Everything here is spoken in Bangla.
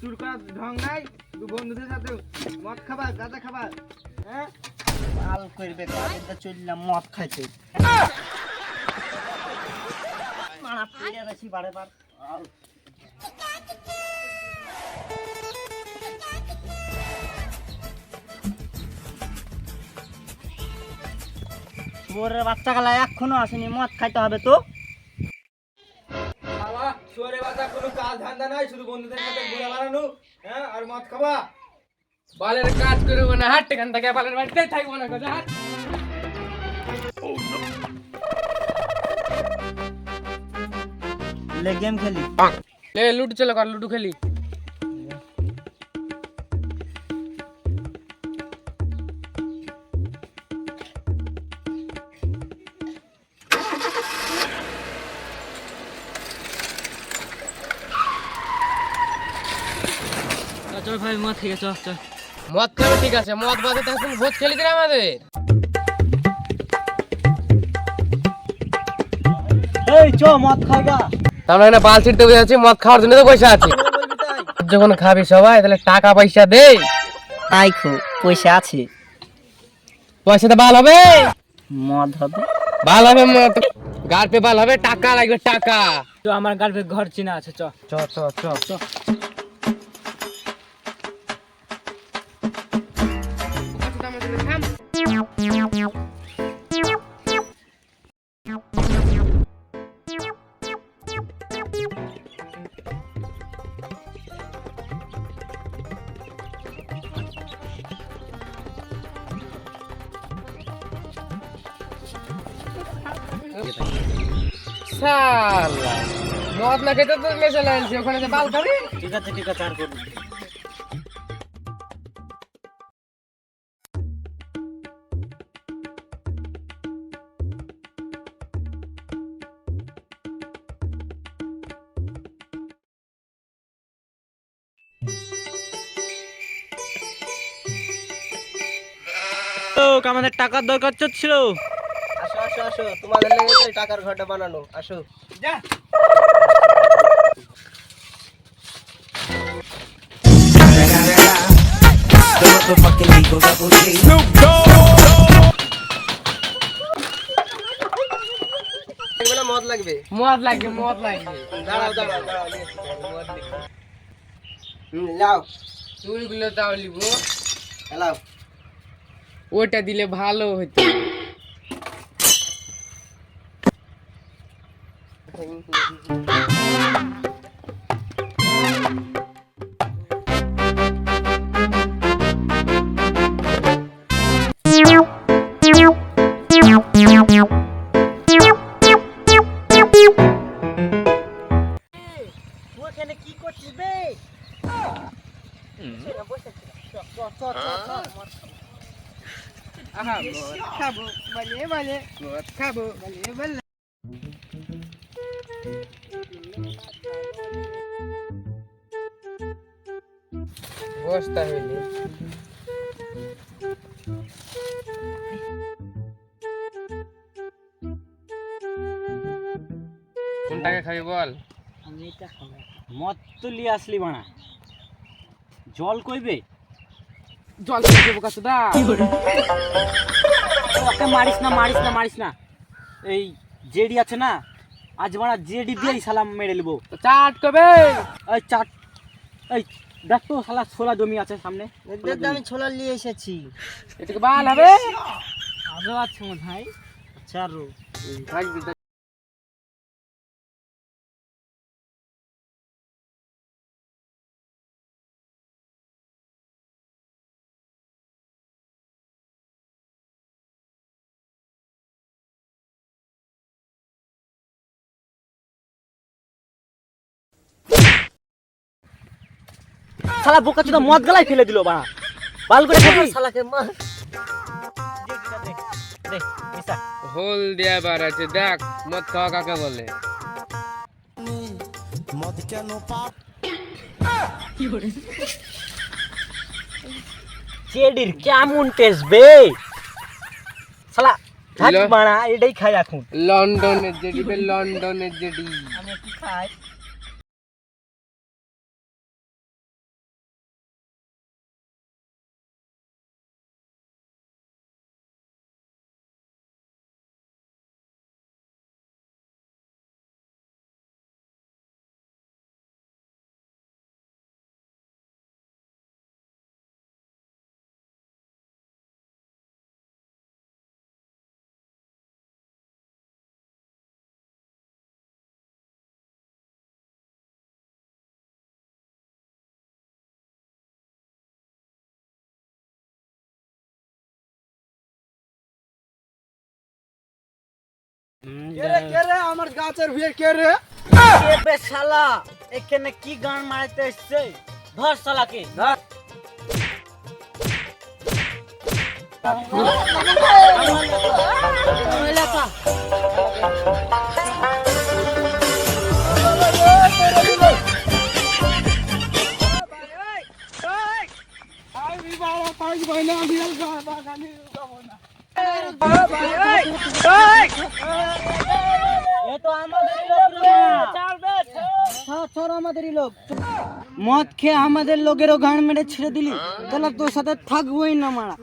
চুর করার ঢং নাই, তুই বন্ধুদের সাথে মদ খাবা গাঁজা খাবা হ্যাঁ? করবে চললাম, মদ গেছি বারে বার। বাচ্চা গেলা এখনও আসেনি, মদ খাইতে হবে তো? শুয়ারে বাচ্চা কোনো কাজ ধান্দা নাই শুধু বন্ধুদের সাথে ঘুরে বেড়ানো হ্যাঁ আর মদ খাওয়া। বালের কাজ করব না হাট এখান থেকে বালের বাড়িতে থাকব না কথা হাট। লে গেম খেলি। লে লুডু চলো কর লুডু খেলি। চল ভাই মদ খেয়ে চল চল। মদ খাবে ঠিক আছে মদ বাদে তখন ভোজ খেলি দিলে আমাদের? এই চ মদ আমরা এখানে বাল ছিটতে বসে আছি মদ খাওয়ার জন্য তো পয়সা আছে। যখন খাবি সবাই তাহলে টাকা পয়সা দে তাই খো পয়সা আছে। পয়সা তো বাল হবে। মদ হবে। বাল হবে মদ। গার পে বাল হবে টাকা লাগবে টাকা। তো আমার গার্লফ্রেন্ড ঘর চিনা আছে চ। চ চ চ। চ। শালা মদ না খেতে তো মেশে লাইনছি ওখানে যে বাল খাবি? ঠিক আছে ঠিক আছে আর করব আমাদের টাকার দরকার ছিল। আসো আসো। তোমাদের লেগে টাকার ঘরটা বানানো। আসো। যা। মদ লাগবে? মদ লাগবে মদ লাগবে। দাঁড়াও দাঁড়াও দাঁড়াও মদ লিখো। হুম যাও চুলগুলো তাও লিব। খেলাও। ওটা দিলে ভালো হতো কি করছিস বে আহা মদ খাব বলে বলে মদ খাব বলে বলে বস্তা হইলে কোনটাকে খাবি বল? আমি এটা খাব। মদ তো লিয়ে আসলি বানা জল কইবে? জল দেবো ওকে মারিস না মারিস না মারিস না। এই জেডি আছে না আজ বাড়া জেডি দিয়েই সালাম মেরে নেব। চাট কবে? এই চাট এই দেখ তো শালা ছোলা জমি আছে সামনে। আমি ছোলা নিয়ে এসেছি। এটাকে বাল হবে? আরও আছে মনে হয়। আচ্ছা আরও। শালা বোকা চোদা মদ গলায় ফেলে দিল বাড়া। বাল করে খাবি? শালাকে মার মিশা হোল দেয়া বার আছে দেখ মদ খাওয়া কাকে বলে? জেডির কেমন টেস্ট বে? শালা থাক লো। বাড়া এটাই খাই এখন। লন্ডনের জেডি বে লন্ডনের জেডি। আমি কি খাই। আমার গাছের বিয়ে কে রে? এবে শালা এখানে কি গান মারাইতে এসছে? ধর শালাকে। ধর। এ ছাড় আমাদেরই লোক। মদ খেয়ে আমাদের লোকেরও গান মেরে ছেড়ে দিলি। তাহলে তোর সাথে থাকবোই না মারা।